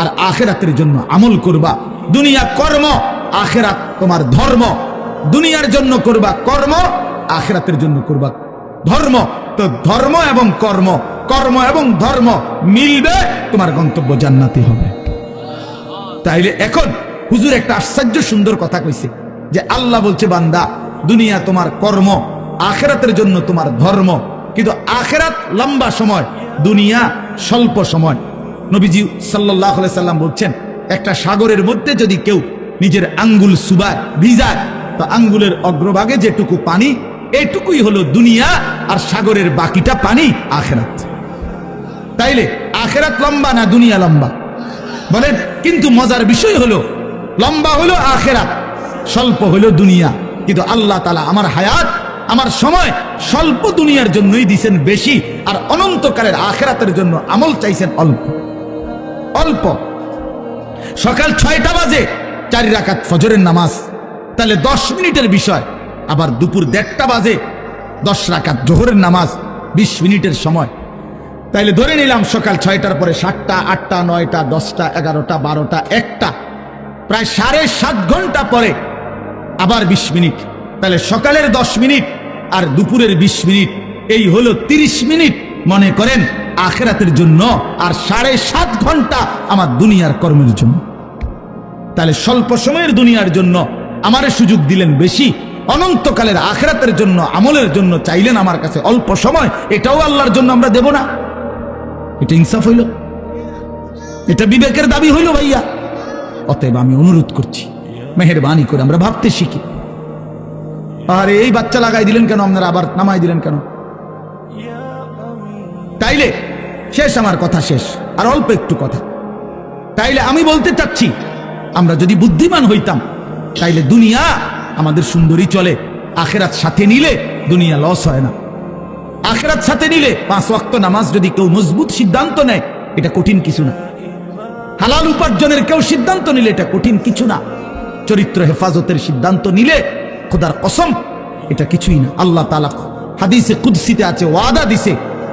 আর আখেরাতের জন্য আমল করবা। দুনিয়া কর্ম, আখেরাত তোমার ধর্ম। দুনিয়ার জন্য করবা কর্ম, আখেরাতের জন্য করবা ধর্ম। তো ধর্ম এবং কর্ম কর্ম এবং ধর্ম মিলবে, তোমার গন্তব্য জান্নাতি হবে। তাইলে এখন হুজুর একটা আশ্চর্য সুন্দর কথা কইছে, যে আল্লাহ বলছে, বান্দা, দুনিয়া তোমার কর্ম, আখেরাতের জন্য তোমার ধর্ম। কিন্তু আখেরাত লম্বা সময়, দুনিয়া স্বল্প সময়। নবীজি সাল্লাহ সাল্লাম বলছেন, একটা সাগরের মধ্যে যদি কেউ নিজের আঙ্গুল সুবায় ভিজায়, তো আঙ্গুলের অগ্রভাগে যেটুকু পানি, এটুকুই হলো দুনিয়া আর সাগরের বাকিটা পানি আখেরাত। তাইলে আখেরাত লম্বা না দুনিয়া লম্বা? বলেন, কিন্তু মজার বিষয় হলো, লম্বা হলো আখেরাত, স্বল্প হলো দুনিয়া। কিন্তু আল্লাহ তালা আমার হায়াত, আমার সময় স্বল্প দুনিয়ার জন্যই দিছেন বেশি, আর অনন্তকালের আখেরাতের জন্য আমল চাইছেন অল্প। অল্প। সকাল ছয়টা বাজে, চারি রাকাত ফজরের নামাজ। তাহলে দশ মিনিটের বিষয়। আবার দুপুর দেড়টা বাজে, দশ রাকাত জোহরের নামাজ, বিশ মিনিটের সময়। তাইলে ধরে নিলাম সকাল ছয়টার পরে সাতটা, আটটা, নয়টা, দশটা, এগারোটা, বারোটা, একটা। প্রায় সাড়ে সাত ঘণ্টা পরে আবার বিশ মিনিট। তাহলে সকালের দশ মিনিট আর দুপুরের বিশ মিনিট। এই হলো তিরিশ মিনিট। মনে করেন? আখেরাতের জন্য আর সাড়ে সাত ঘণ্টা আমার দুনিয়ার কর্মের জন্য। তাহলে স্বল্প সময়ের দুনিয়ার জন্য আমারে সুযোগ দিলেন বেশি, অনন্তকালের আখেরাতের জন্য, আমলের জন্য চাইলেন আমার কাছে অল্প সময়, এটাও আল্লাহর জন্য আমরা দেব না। এটা ইনসাফ হইল, এটা বিবেকের দাবি হইল ভাইয়া। অতএব আমি অনুরোধ করছি, মেহরবানি করে আমরা ভাবতে শিখি। আর এই বাচ্চা লাগাই দিলেন কেন, আপনারা আবার নামাই দিলেন কেন? তাইলে শেষ আমার কথা শেষ, আর অল্প একটু কথা। তাইলে আমি বলতে চাচ্ছি, আমরা যদি বুদ্ধিমান হইতাম, তাইলে দুনিয়া আমাদের সুন্দরী চলে, আখেরাত সাথে নিলে দুনিয়া লস হয় না। আখেরাত সাথে নিলে পাঁচ ওয়াক্ত নামাজ যদি কেউ মজবুত সিদ্ধান্ত নেয়, এটা কঠিন কিছু না। হালাল উপার্জনের কেউ সিদ্ধান্ত নিলে এটা কঠিন কিছু না। চরিত্র হেফাজতের সিদ্ধান্ত নিলে খোদার কসম, এটা কিছুই না। আল্লাহ তালা হাদিসে কুদসিতে আছে, ওয়াদা দিছে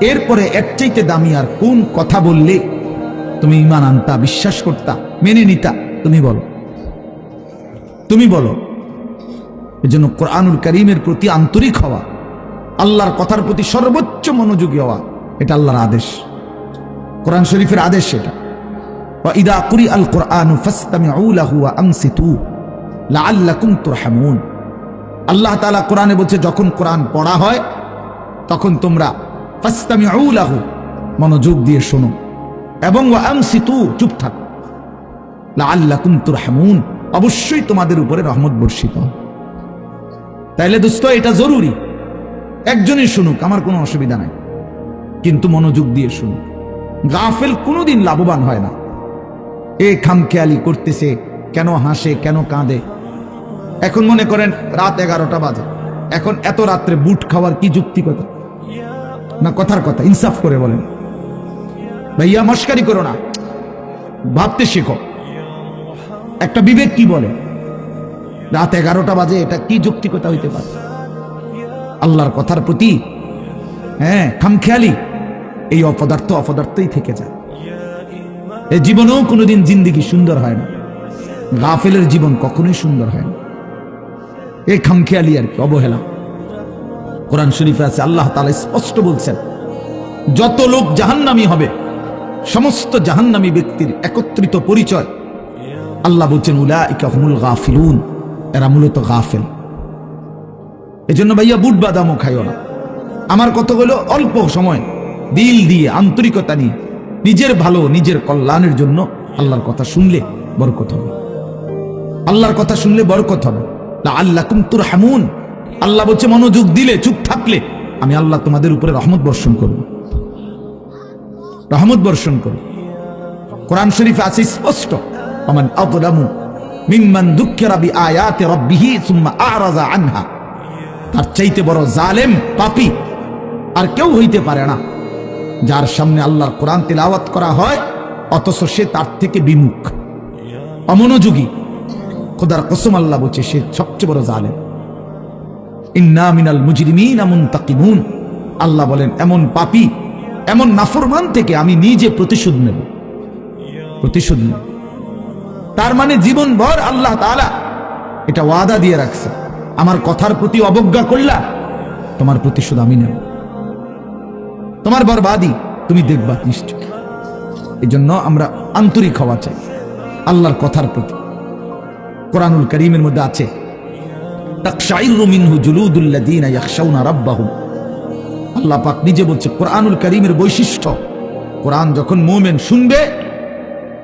এরপরে এর চাইতে দামি আর কোন কথা বললে তুমি ইমান আনতা, বিশ্বাস করতা? মেনে নিতা? তুমি বলো। তুমি বলো। এই জন্য কোরআনুল করিমের প্রতি আন্তরিক হওয়া, আল্লাহর কথার প্রতি সর্বোচ্চ মনোযোগী হওয়া, এটা আল্লাহর আদেশ। কোরআন শরীফের আদেশ এটা। ইদা কুরি আল কোরআন আল্লাহ তালা কোরআনে বলছে, যখন কোরআন পড়া হয়, তখন তোমরা মনোযোগ দিয়ে শোনো এবং আনসিতু চুপ থাকো। লাআল্লাকুম তুরহামুন, অবশ্যই তোমাদের উপরে রহমত বর্ষিত তাইলে দোস্ত, এটা জরুরি। একজনই শুনুক, আমার কোনো অসুবিধা নাই। কিন্তু মনোযোগ দিয়ে শুনুক। গাফেল কোনোদিন লাভবান হয় না। এ খামখেয়ালি করতেছে, কেন হাসে, কেন কাঁদে? এখন মনে করেন, রাত এগারোটা বাজে। এখন এত রাত্রে বুট খাওয়ার কি যুক্তিকতা না কথার কথা, ইনসাফ করে বলেন। ভাইয়া, মস্কারি করো না। ভাবতে শেখো। একটা বিবেক কি বলে? রাত এগারোটা বাজে, এটা কি যুক্তিকতা হইতে পারে? আল্লাহর কথার প্রতি হ্যাঁ খামখেয়ালি, এই অপদার্থ অপদার্থই থেকে যায়। এই জীবনেও কোনোদিন জিন্দিগি সুন্দর হয় না। গাফেলের জীবন কখনোই সুন্দর হয় না। এই খামখেয়ালি আর কি, অবহেলা। কোরআন শরীফে আছে, আল্লাহ তালা স্পষ্ট বলছেন, যত লোক জাহান্নামি হবে, সমস্ত জাহান্নামী ব্যক্তির একত্রিত পরিচয়, আল্লাহ বলছেন গাফিলুন, এরা মূলত গাফেল। এজন্য ভাইয়া বুট বাদামও খাইও না। আমার কথা হলো অল্প সময়, দিল দিয়ে, আন্তরিকতা নিয়ে, নিজের ভালো, নিজের কল্যাণের জন্য আল্লাহর কথা শুনলে বরকত হবে। আল্লাহর কথা শুনলে বরকত হবে। আল্লাহ কুমতুর হামুন আল্লাহ বলছে, মনোযোগ দিলে, চুপ থাকলে আমি আল্লাহ তোমাদের উপরে রহমত বর্ষণ করব। রহমত বর্ষণ করব। কোরআন শরীফে আছে স্পষ্ট অমান মিম্মান দুঃখেরা বি আয়াতে রব্বিহি আনহা। তার চাইতে বড় জালেম পাপি আর কেউ হইতে পারে না, যার সামনে আল্লাহর কোরআন তেলাওয়াত করা হয়, অথচ সে তার থেকে বিমুখ। অমনোযোগী। খোদার কসম আল্লাহ বলছে, সে সবচেয়ে বড় জালেম। ইন্না মিনাল মুজরিমিন মুনতাকিমুন আল্লাহ বলেন, এমন পাপি, এমন নাফরমান থেকে আমি নিজে প্রতিশোধ নেব। প্রতিশোধ নেব। তার মানে আল্লাহ তাআলা এটা ওয়াদা দিয়ে রাখছে। আমার কথার প্রতি অবজ্ঞা করলা, তোমার প্রতিশোধ আমি নেব। তোমার বরবাদি, তুমি দেখবা নিশ্চয়। এই জন্য আমরা আন্তরিক হওয়া চাই আল্লাহর কথার প্রতি। কোরআনুল করিমের মধ্যে আছে আল্লাহ নিজে বলছে, কোরআনুল করিমের বৈশিষ্ট্য, কোরআন যখন মোমেন শুনবে,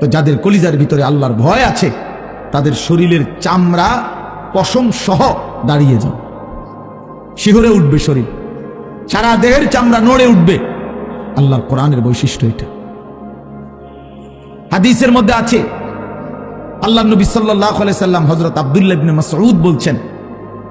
তো যাদের কলিজার ভিতরে আল্লাহর ভয় আছে, তাদের শরীরের চামড়া পশম সহ দাঁড়িয়ে যাবে। শিহরে উঠবে শরীর, সারা দেহের চামড়া নড়ে উঠবে। আল্লাহর কোরআনের বৈশিষ্ট্য এটা। হাদিসের মধ্যে আছে, আল্লাহ নবী সাল্লাহ সাল্লাম হজরত আবদুল্লাহ ইবনে মাসউদ বলছেন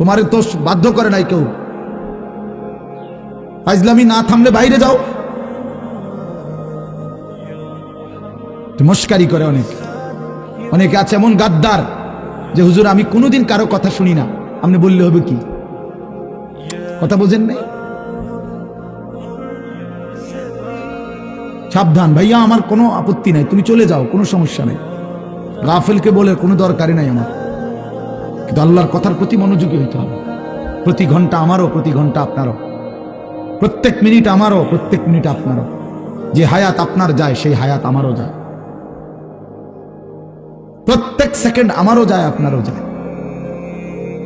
তোমারে তো বাধ্য করে নাই কেউ। ফাইজলামি না থামলে বাইরে যাও। মস্কারি করে অনেক। অনেকে আছে এমন গাদ্দার যে, হুজুর, আমি কোনোদিন কারও কথা শুনি না। আপনি বললে হবে কি? কথা বোঝেন নাই? সাবধান, ভাইয়া, আমার কোনো আপত্তি নাই। তুমি চলে যাও, কোনো সমস্যা নেই। গাফেলকে বলে কোনো দরকারই নাই আমার। কিন্তু আল্লাহর কথার প্রতি মনোযোগী হইতে হবে। প্রতি ঘণ্টা আমারও, প্রতি ঘণ্টা আপনারও। প্রত্যেক মিনিট আমারও, প্রত্যেক মিনিট আপনারও। যে হায়াত আপনার যায়, সেই হায়াত আমারও যায়। প্রত্যেক সেকেন্ড আমারও যায়, আপনারও যায়।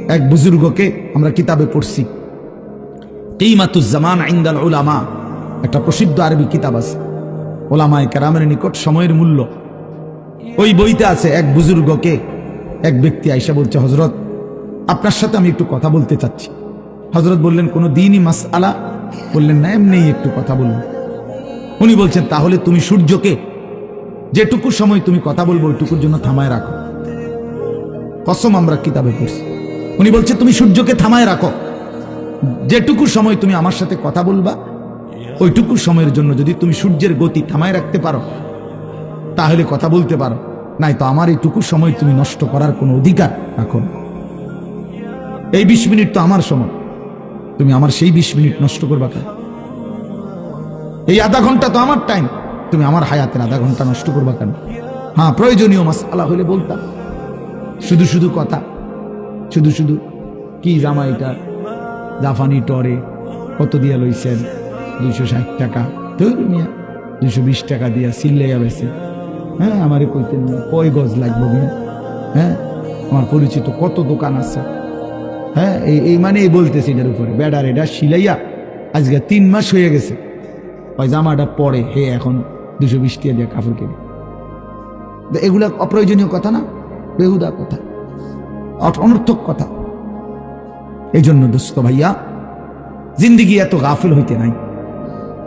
এক বুজুর্গকে আমরা কিতাবে পড়ছি। কিমাতুজ্জামান ইন্দাল ওলামা একটা প্রসিদ্ধ আরবি কিতাব আছে। ওলামায় কেরামের নিকট সময়ের মূল্য। ওই বইতে আছে এক বুজুর্গকে এক ব্যক্তি আইসা বলছে হজরত আপনার সাথে আমি একটু কথা বলতে চাচ্ছি। হজরত বললেন, কোনো দিনই মাস আলা বললেন, না এমনি একটু কথা বলুন। উনি বলছেন, তাহলে তুমি সূর্যকে যেটুকু সময় তুমি কথা বলব, ওইটুকুর জন্য থামায় রাখো। কসম আমরা কিতাবে পড়ছি। উনি বলছে, তুমি সূর্যকে থামায় রাখো। যেটুকু সময় তুমি আমার সাথে কথা বলবা, ওইটুকু সময়ের জন্য যদি তুমি সূর্যের গতি থামায় রাখতে পারো, তাহলে কথা বলতে পারো। নাই তো আমার এইটুকু সময় তুমি নষ্ট করার কোনো অধিকার রাখো এই বিশ মিনিট তো আমার সময়। তুমি আমার সেই বিশ মিনিট নষ্ট করবা কেন? এই আধা ঘণ্টা তো আমার টাইম তুমি আমার হায়াতের আধা ঘণ্টা নষ্ট করবা কেন? হ্যাঁ প্রয়োজনীয় মাসালা হলে বলতাম। শুধু শুধু কথা। শুধু শুধু কি জামাইটা জাফানি টরে কত দিয়া লইছেন? দুইশো ষাট টাকা। ধর মিয়া, দুইশো বিশ টাকা দিয়া সিল্লাইয়া বেছে হ্যাঁ আমারে কইতেন না কয় গজ লাগবো হ্যাঁ আমার পরিচিত কত দোকান আছে। হ্যাঁ এই এই মানে এই বলতেছি এটার উপরে। বেডার এটা সিলাইয়া আজকে তিন মাস হয়ে গেছে। ওই জামাটা পরে হে এখন দুশো বিশ টাকা দিয়ে কাপড় কিনে। এগুলা অপ্রয়োজনীয় কথা না? বেহুদা কথা। অনর্থক কথা। এই জন্য দোস্ত ভাইয়া, জিন্দিগি এত গাফিল হইতে নাই।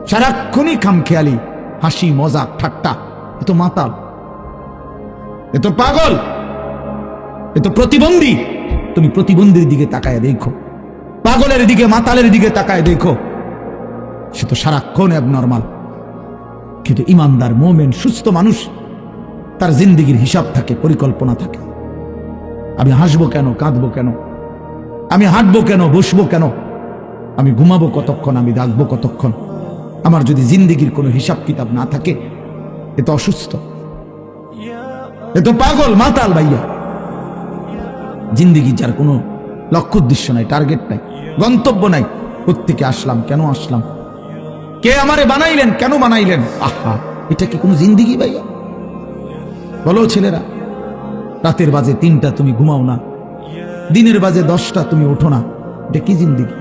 সারাক্ষণই খামখেয়ালি, হাসি, মজাক, ঠাট্টা। এত মাতাল। এত পাগল। এত প্রতিবন্ধী। তুমি প্রতিবন্ধীর দিকে তাকায় দেখো। পাগলের দিকে, মাতালের দিকে তাকায় দেখো। সে তো সারাক্ষণ এক নর্মাল কিন্তু ইমানদার, মোমেন, সুস্থ মানুষ, তার জিন্দিগির হিসাব থাকে, পরিকল্পনা থাকে। আমি হাসবো কেন, কাঁদবো কেন? আমি হাঁটবো কেন, বসবো কেন? আমি ঘুমাবো কতক্ষণ, আমি ডাকবো কতক্ষণ? আমার যদি জিন্দিগির কোনো হিসাব কিতাব না থাকে এ তো অসুস্থ। এ তো পাগল, মাতাল ভাইয়া। জিন্দিগি যার কোনো লক্ষ্য উদ্দেশ্য নাই, টার্গেট নাই, গন্তব্য নাই কোথেকে আসলাম, কেন আসলাম? কে আমারে বানাইলেন, কেন বানাইলেন? আহা, এটা কি কোনো জিন্দিগি ভাইয়া? বলো ছেলেরা, রাতের বাজে তিনটা তুমি ঘুমাও না, দিনের বাজে দশটা তুমি ওঠো না, এটা কি জিন্দিগি?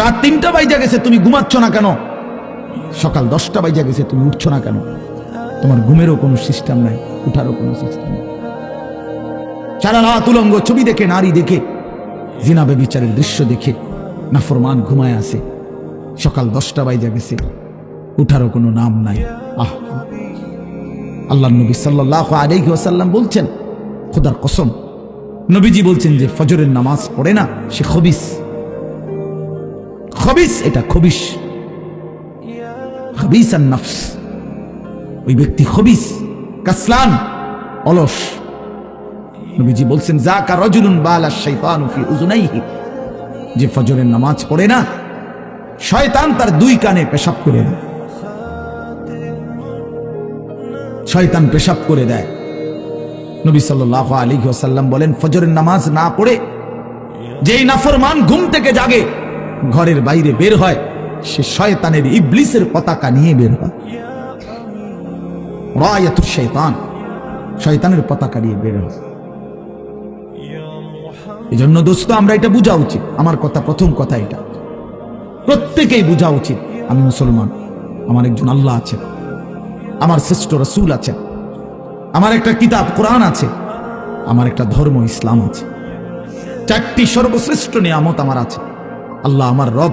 রাত তিনটা বাইজা গেছে, তুমি ঘুমাচ্ছ না কেন? সকাল দশটা বাইজা গেছে, তুমি উঠছো না কেন? তোমার ঘুমেরও কোনো সিস্টেম নাই, উঠারও কোনো সিস্টেম নেই। সারা রাত উলঙ্গ ছবি দেখে, নারী দেখে জিনাবে বিচারের দৃশ্য দেখে, নাফরমান ঘুমায় আসে সকাল দশটা বাইজা গেছে, উঠারও কোনো নাম নাই। আহ! আল্লাহ নবী সাল্লাহ আলাইহি ওয়াসাল্লাম বলছেন, খোদার কসম, নবীজি বলছেন যে ফজরের নামাজ পড়ে না, সে খবিস। খবিস, এটা খবিস। ওই ব্যক্তি কাসলান অলস। নবীজি বলছেন জাকা রজুলুন বালা শাইতানু ফি যে ফজরের নামাজ পড়ে না, শয়তান তার দুই কানে পেশাব করে দেয়। শয়তান পেশাব করে দেয়। নবী সাল্লাল্লাহু আলাইহি ওয়াসাল্লাম বলেন, ফজরের নামাজ না পড়ে যেই নাফরমান ঘুম থেকে জাগে, ঘরের বাইরে বের হয় সে শয়তানের ইবলিসের পতাকা নিয়ে বের হয়। রায়াতুর শয়তান, শয়তানের পতাকা নিয়ে বের হয়। এই জন্য দোস্ত, আমরা এটা বোঝা উচিত। আমার কথা, প্রথম কথা এটা। প্রত্যেকেই বোঝা উচিত, আমি মুসলমান, আমার একজন আল্লাহ আছেন, আমার শ্রেষ্ঠ রসুল আছেন, আমার একটা কিতাব, কোরআন আছে, আমার একটা ধর্ম, ইসলাম আছে। চারটি সর্বশ্রেষ্ঠ নিয়ামত আমার আছে। আল্লাহ আমার রব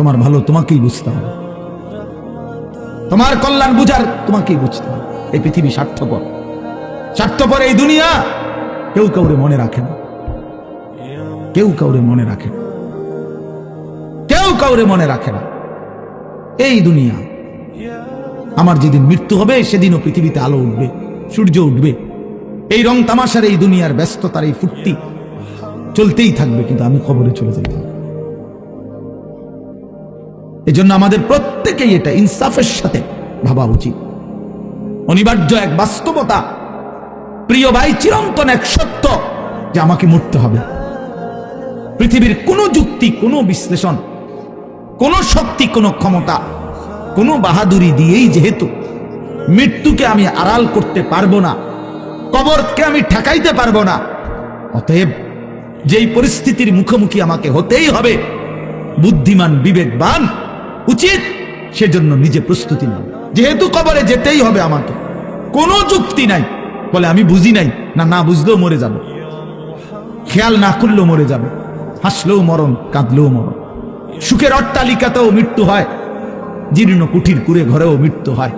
তোমার ভালো, তোমাকেই বুঝতে হবে তোমার কল্যাণ বুঝার তোমাকেই বুঝতে হবে এই পৃথিবী স্বার্থপর। স্বার্থপর এই দুনিয়া কেউ কাউরে মনে রাখে না। কেউ কাউরে মনে রাখে না। কেউ কাউরে মনে রাখে না। এই দুনিয়া। আমার যেদিন মৃত্যু হবে, সেদিনও পৃথিবীতে আলো উঠবে, সূর্য উঠবে। এই রং তামাশার এই দুনিয়ার ব্যস্ততার এই ফুর্তি চলতেই থাকবে, কিন্তু আমি খবরে চলে যাই এই জন্য আমাদের প্রত্যেকেই এটা ইনসাফের সাথে ভাবা উচিত। অনিবার্য এক বাস্তবতা, প্রিয় ভাই চিরন্তন এক সত্য যে আমাকে মরতে হবে। পৃথিবীর কোনো যুক্তি, কোনো বিশ্লেষণ, কোনো শক্তি, কোনো ক্ষমতা, কোনো বাহাদুরি দিয়েই যেহেতু মৃত্যুকে আমি আড়াল করতে পারব না, কবরকে আমি ঠেকাইতে পারব না, অতএব যেই পরিস্থিতির মুখোমুখি আমাকে হতেই হবে, বুদ্ধিমান, বিবেকবান উচিত সেজন্য নিজে প্রস্তুতি নাও। যেহেতু কবরে যেতেই হবে আমাকে। কোনো যুক্তি নাই। বলে আমি বুঝি নাই। না না বুঝলেও মরে যাবে। খেয়াল না করলেও মরে যাবে। হাসলেও মরণ, কাঁদলেও মরণ। সুখের অট্টালিকাতেও মৃত্যু হয়। জীর্ণ কুঠির কুড়ে ঘরেও মৃত্যু হয়।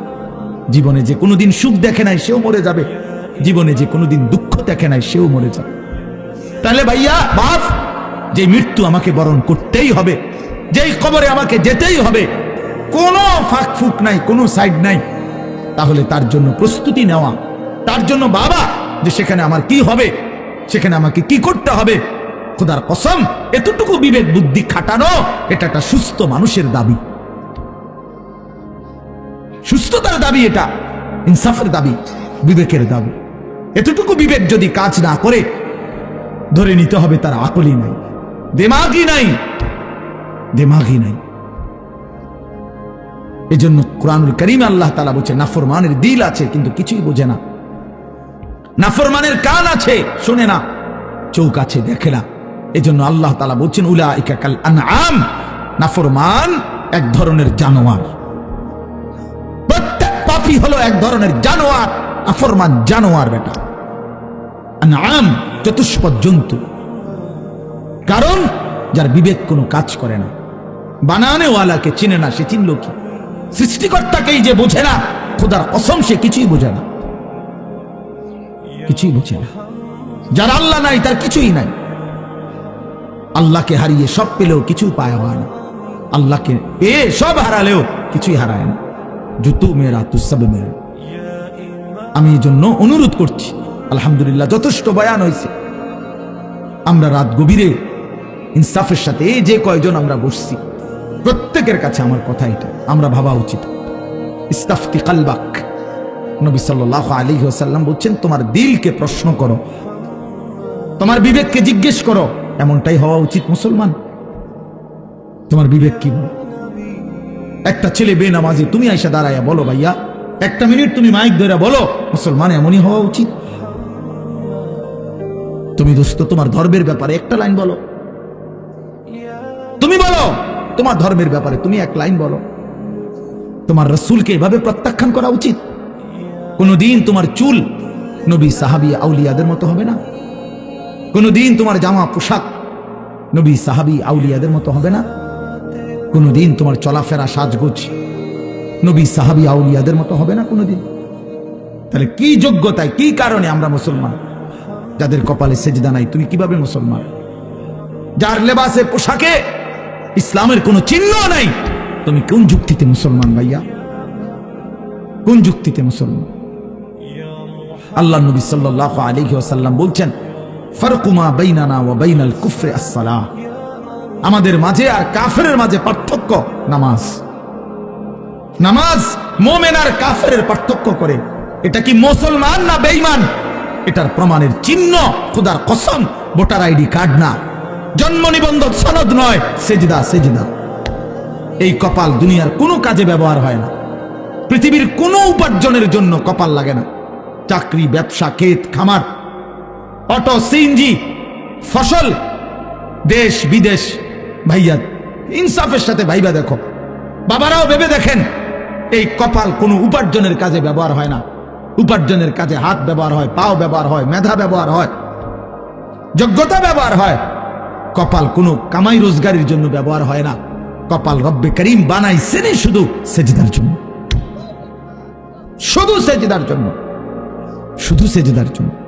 জীবনে যে কোনোদিন সুখ দেখে নাই, সেও মরে যাবে। জীবনে যে কোনোদিন দুঃখ দেখে নাই, সেও মরে যাবে। তাহলে ভাইয়া বাপ যে মৃত্যু আমাকে বরণ করতেই হবে যেই কবরে আমাকে যেতেই হবে, কোনো ফাঁক ফুক নাই, কোনো সাইড নাই, তাহলে তার জন্য প্রস্তুতি নেওয়া, তার জন্য বাবা যে সেখানে আমার কি হবে, সেখানে আমাকে কি করতে হবে। খোদার কসম, এতটুকু বিবেক বুদ্ধি খাটানো, এটা একটা সুস্থ মানুষের দাবি। সুস্থতার দাবি এটা, ইনসাফের দাবি, বিবেকের দাবি। এতটুকু বিবেক যদি কাজ না করে, ধরে নিতে হবে তার আকলই নাই, দেমাগই নাই। দেমাগই নাই। এজন্য কোরআনুল করিম আল্লাহ তালা বলছে, নাফরমানের দিল আছে, কিন্তু কিছুই বোঝে না। নাফরমানের কান আছে, শোনে না। চৌক আছে, দেখে না। এজন্য আল্লাহ তালা বলছেন উলা ইকাকাল আনআম। নাফরমান এক ধরনের জানোয়ার। প্রত্যেক পাপি হলো এক ধরনের জানোয়ার। নাফরমান জানোয়ার বেটা। আনআম চতুষ্পদ জন্তু। কারণ, যার বিবেক কোনো কাজ করে না। বানানেওয়ালাকে চিনে না, সে চিনল কি? সৃষ্টিকর্তাকেই যে বোঝে না, খোদার কসম সে কিছুই বোঝে না। কিছুই বোঝে না। যার আল্লাহ নাই, তার কিছুই নাই। আল্লাহকে হারিয়ে সব পেলেও কিছু পায় হয় না। আল্লাহকে পেয়ে সব হারালেও কিছুই হারায় না। জুতু মেয়েরা, তুসব মেয়েরা। আমি এই জন্য অনুরোধ করছি, আলহামদুলিল্লাহ যথেষ্ট বয়ান হয়েছে। আমরা রাত গভীরে ইনসাফের সাথে যে কয়জন আমরা বসছি প্রত্যেকের কাছে আমার কথা এটা। আমরা ভাবা উচিত। ইস্তাফতি কালবাক। নবী সাল্লাহ আলী ওসাল্লাম বলছেন, তোমার দিলকে প্রশ্ন করো, তোমার বিবেককে জিজ্ঞেস করো, এমনটাই হওয়া উচিত মুসলমান। তোমার বিবেক কি? একটা ছেলে বেনামাজি, তুমি আইসা দাঁড়াইয়া বলো ভাইয়া, একটা মিনিট তুমি মাইক ধরে বলো, মুসলমান এমনই হওয়া উচিত। তুমি দোস্ত, তোমার ধর্মের ব্যাপারে একটা লাইন বলো। তুমি বলো তোমার ধর্মের ব্যাপারে তুমি এক লাইন বলো। তোমার রসুলকে এভাবে প্রত্যাখ্যান করা উচিত? কোনদিন তোমার চুল নবী সাহাবি আউলিয়াদের মতো হবে না? কোনদিন তোমার জামা পোশাক নবী সাহাবি আউলিয়াদের মতো হবে না? কোনদিন তোমার চলাফেরা, সাজগোজ নবী সাহাবি আউলিয়াদের মতো হবে না কোনোদিন? তাহলে কি যোগ্যতায়, কি কারণে আমরা মুসলমান? যাদের কপালে সেজদা নাই, তুমি কীভাবে মুসলমান? যার লেবাসে পোশাকে ইসলামের কোনো চিহ্ন নাই। তুমি কোন যুক্তিতে মুসলমান ভাইয়া? কোন যুক্তিতে মুসলমান? আল্লাহ নবী সাল্লাল্লাহু আলাইহি ওয়াসাল্লাম বলছেন ফারকুমা বাইনানা ওয়া বাইনাল কুফরি আস-সালাহ। আমাদের মাঝে আর কাফেরের মাঝে পার্থক্য নামাজ। নামাজ মোমেন আর কাফেরের পার্থক্য করে। এটা কি মুসলমান না বেঈমান? এটার প্রমাণের চিহ্ন, খোদার কসম, ভোটার আইডি কার্ড না। জন্ম নিবন্ধন সনদ নয়। সেজদা সেজদা। এই কপাল দুনিয়ার কোনো কাজে ব্যবহার হয় না। পৃথিবীর কোনো উপার্জনের জন্য কপাল লাগে না। চাকরি, ব্যবসা, ক্ষেত, খামার, অটো, সিএনজি, ফসল, দেশ, বিদেশ। ভাইয়া, ইনসাফের সাথে ভাইবা দেখো। বাবারাও ভেবে দেখেন, এই কপাল কোনো উপার্জনের কাজে ব্যবহার হয় না। উপার্জনের কাজে হাত ব্যবহার হয়, পাও ব্যবহার হয়, মেধা ব্যবহার হয়, যোগ্যতা ব্যবহার হয়। কপাল কোনো কামাই রোজগারের জন্য ব্যবহার হয় না। কপাল রব্বে করিম সেনে শুধু সেজদার জন্য। শুধু সেজদার জন্য। শুধু সেজদার জন্য।